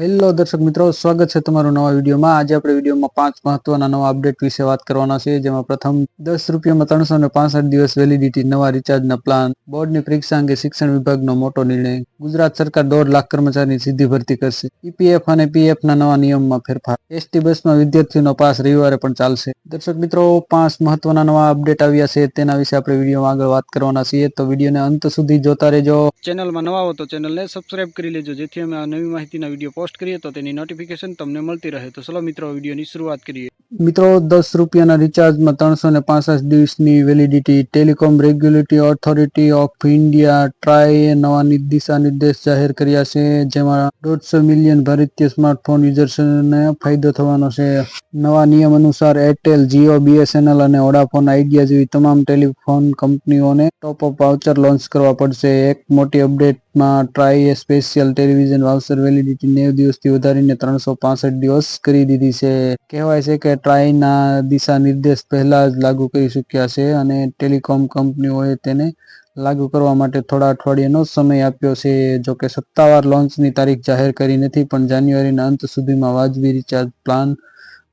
Hello દર્શક મિત્રો, સ્વાગત છે તમારું નવા વિડીયોમાં. આજે આપણે વિડીયોમાં પાંચ મહત્વના નવા અપડેટ વિશે વાત કરવાના છે જેમાં પ્રથમ, દસ રૂપિયામાં ત્રણસો ને પાસઠ દિવસ વેલિડિટી નવા રિચાર્જના પ્લાન બોર્ડની પરીક્ષા અંગે શિક્ષણ વિભાગનો મોટો નિર્ણય, ગુજરાત સરકાર દોઢ લાખ કર્મચારીની સીધી ભરતી કરશે. ઈપીએફ અને પીએફના નવા નિયમમાં ફેરફાર. એસટી બસમાં વિદ્યાર્થીઓનો પાસ રવિવારે પણ ચાલશે. દર્શક મિત્રો, પાંચ મહત્વના નવા અપડેટ આવ્યા છે, તેના વિશે આપણે વિડીયોમાં આગળ વાત કરવાના છીએ. તો વિડીયોને અંત સુધી જોતા રહેજો. ચેનલમાં નવા હો તો ચેનલને સબસ્ક્રાઇબ કરી લેજો, જેથી અમે આ નવી માહિતીના વીડિયો પોસ્ટ કરીએ તો તેની નોટિફિકેશન તમને મળતી રહે. તો ચલો મિત્રો, વિડીયોની શરૂઆત કરીએ. મિત્રો, દસ રૂપિયાના રિચાર્જમાં ત્રણસો ને પાસઠ દિવસની validity Telecom Regulatory Authority of India TRAI નવા દિશા નિર્દેશ જાહેર કર્યા છે, જેમાં દોઢસો મિલિયન ભારતીય સ્માર્ટફોન યુઝર્સને ફાયદો થવાનો છે. નવા નિયમ અનુસાર એરટેલ જીઓ બીએસએનએલ અને વોડાફોન આઈડિયા જેવી તમામ ટેલિફોન કંપનીઓને ટોપ અપ વાઉચર લોન્ચ કરવા પડશે. એક મોટી અપડેટમાં TRAI special television voucher validity નેવ દિવસથી વધારીને ત્રણસો પાસઠ દિવસ કરી દીધી છે. કહેવાય છે કે ટ્રાયના દિશા નિર્દેશ પહેલા જ લાગુ કરી ચૂક્યા છે અને ટેલિકોમ કંપનીઓએ તેને લાગુ કરવા માટે થોડા અઠવાડિયાનો સમય આપ્યો છે. જો કે સત્તાવાર લોન્ચની તારીખ જાહેર કરી નથી, પણ જાન્યુઆરીના અંત સુધીમાં વાજબી રિચાર્જ પ્લાન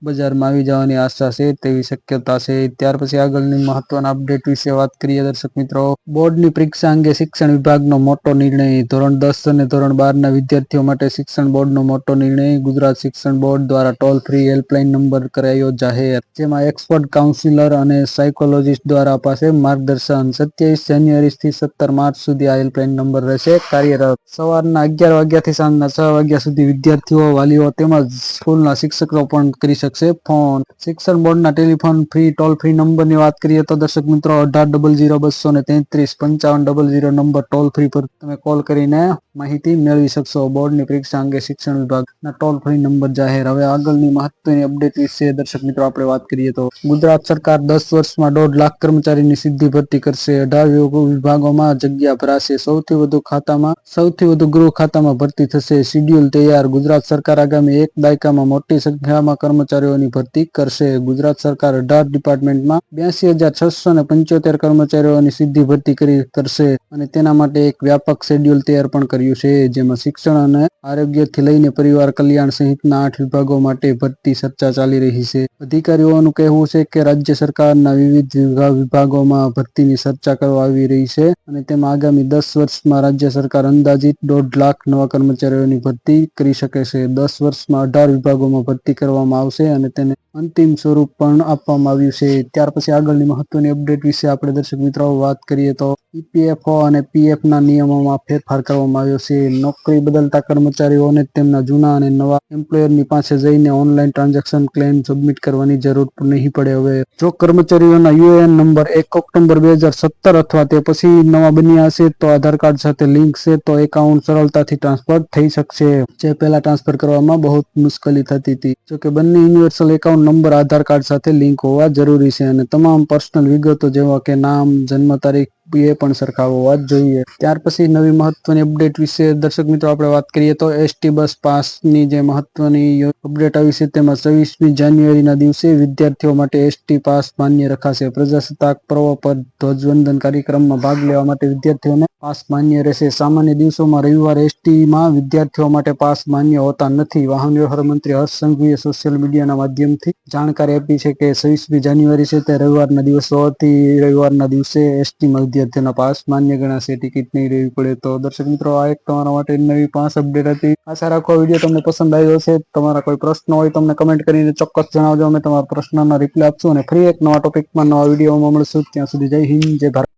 બજારમાં આવી જવાની આશા છે તેવી શક્યતા છે. ત્યાર પછી આગળની મહત્વના અપડેટ વિશે વાત કરીએ દર્શક મિત્રો. બોર્ડની પરીક્ષા અંગે શિક્ષણ વિભાગનો મોટો નિર્ણય. ધોરણ દસ અને ધોરણ બારના વિદ્યાર્થીઓ માટે શિક્ષણ બોર્ડનો મોટો નિર્ણય. ગુજરાત શિક્ષણ બોર્ડ દ્વારા ટોલ ફ્રી હેલ્પલાઇન નંબર કરાયો જાહેર. જેમાં એક્સપર્ટ કાઉન્સિલર અને સાયકોલોજીસ્ટ દ્વારા અપાશે માર્ગદર્શન. સત્યાવીસ જાન્યુઆરી થી સત્તર માર્ચ સુધી આ હેલ્પલાઇન નંબર રહેશે. કાર્યરત સવારના અગિયાર વાગ્યાથી સાંજના છ વાગ્યા સુધી વિદ્યાર્થીઓ, વાલીઓ તેમજ સ્કૂલના શિક્ષકો પણ કરી શકશે ફોન, શિક્ષણ બોર્ડના ટેલિફોન ફ્રી ટોલ ફ્રી નંબરની વાત કરીએ તો દર્શક મિત્રો અઢાર ડબલ જીરો બસો ને તેત્રીસ, પંચાવન double zero number toll free પર તમે કોલ કરીને માહિતી મેળવી શકશો. બોર્ડની પરીક્ષા અંગે શિક્ષણ વિભાગના ટોલ ફ્રી નંબર જાહેર. હવે આગળની મહત્વની અપડેટ વિશે દર્શક મિત્રો આપણે વાત કરીએ તો ગુજરાત સરકાર દસ વર્ષમાં દોઢ લાખ કર્મચારીની સીધી ભરતી કરશે. અઢાર વિભાગોમાં જગ્યા ભરાશે. સૌથી વધુ ખાતામાં સૌથી વધુ ગૃહ ખાતામાં ભરતી થશે. શિડ્યુલ તૈયાર. ગુજરાત સરકાર આગામી એક દાયકામાં મોટી સંખ્યામાં કર્મચારીઓની ભરતી કરશે. ગુજરાત સરકાર અઢાર ડિપાર્ટમેન્ટમાં બ્યાસી હજાર છસો ને પંચોતેર કર્મચારીઓની સીધી ભરતી કરી કરશે અને તેના માટે એક વ્યાપક શેડ્યુલ તૈયાર પણ કર્યું છે, જેમાં શિક્ષણ અને આરોગ્યથી લઈને પરિવાર કલ્યાણ સહિતના આઠ વિભાગો માટે ભરતી ચર્ચા ચાલી રહી છે. અધિકારીઓનું કહેવું છે કે રાજ્ય સરકારના વિવિધ વિભાગોમાં ભરતીની ચર્ચા કરવા આવી રહી છે અને તેમાં આગામી દસ વર્ષમાં રાજ્ય સરકાર અંદાજિત દોઢ લાખ નવા કર્મચારીઓની ભરતી કરી શકે છે. દસ વર્ષમાં અઢાર વિભાગોમાં ભરતી કરવામાં આવશે અને તેને અંતિમ સ્વરૂપ પણ આપવામાં આવ્યું છે. ત્યાર પછી આગળની મહત્વની અપડેટ વિશે આપણે દર્શક મિત્રો વાત કરીએ તો ઈપીએફઓ અને પીએફના નિયમોમાં ફેરફાર કરવામાં આવ્યો છે. નોકરી બદલતા કર્મચારીઓને તેમના જૂના અને નવા એમ્પ્લોયરની પાસે જઈને ઓનલાઈન ટ્રાન્ઝેક્શન ક્લેમ સબમિટ કરવાની જરૂર નહીં પડે હવે. જો કર્મચારીઓના યુએએન નંબર એક ઓક્ટોબર બે સત્તર અથવા તે પછી નવા બન્યા હશે તો આધાર કાર્ડ સાથે લિંક છે તો એકાઉન્ટ સરળતાથી ટ્રાન્સફર થઈ શકશે. જે પહેલા ટ્રાન્સફર કરવામાં બહુ મુશ્કેલી થતી હતી. જોકે બંને universal account number Aadhaar card સાથે લિંક હોવા જરૂરી છે અને તમામ પર્સનલ વિગતો જેવા કે નામ, જન્મ તારીખ એ પણ સરખા હોવા જ જોઈએ. ત્યાર પછી નવી મહત્વની અપડેટ વિશે દર્શક મિત્રો આપણે વાત કરીએ તો એસટી બસ પાસની જે મહત્વની અપડેટ આવી છે તેમાં છવ્વીસમી જાન્યુઆરીના દિવસે વિદ્યાર્થીઓ માટે એસટી પાસ માન્ય રખાશે. પ્રજાસત્તાક પર્વ પર ધ્વજવંદન કાર્યક્રમમાં ભાગ લેવા માટે વિદ્યાર્થીઓને પાસ માન્ય રહેશે. સામાન્ય દિવસોમાં રવિવાર એસટીમાં વિદ્યાર્થીઓ માટે પાસ માન્ય હોતા નથી. વાહન વ્યવહાર મંત્રી હર્ષ સંઘવીએ સોશિયલ મીડિયાના માધ્યમથી જાણકારી આપી છે કે છવ્વીસમી જાન્યુઆરી છે તે રવિવારના દિવસ હોવાથી રવિવારના દિવસે એસટીમાં વિદ્યાર્થીઓના પાસ માન્ય ગણાશે. ટિકિટ નહીં રહેવી પડે તો દર્શક મિત્રો, આ એક તમારા માટે નવી પાંચ અપડેટ હતી. આશા રાખો વીડિયો તમને પસંદ આવ્યો છે તમારા કોઈ પ્રશ્ન હોય તમને કમેન્ટ કરીને ચોક્કસ જણાવજો. અમે તમારા પ્રશ્નના રિપ્લાય આપશું અને ફરી એક નવા ટોપિકમાં નવા વિડીયોમાં મળશું. ત્યાં સુધી જય હિન્દ, જય ભારત.